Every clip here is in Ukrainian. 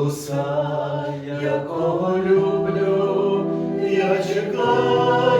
Ісуса, якого люблю, я чекаю.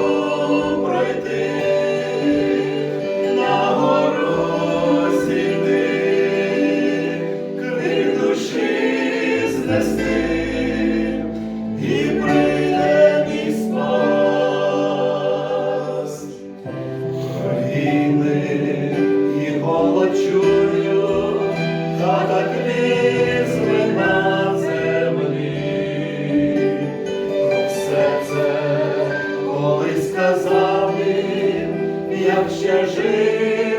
звести і прийде мій. Війни і голод чую, катаклізми на землі. Все це колись сказав, він, як ще жив.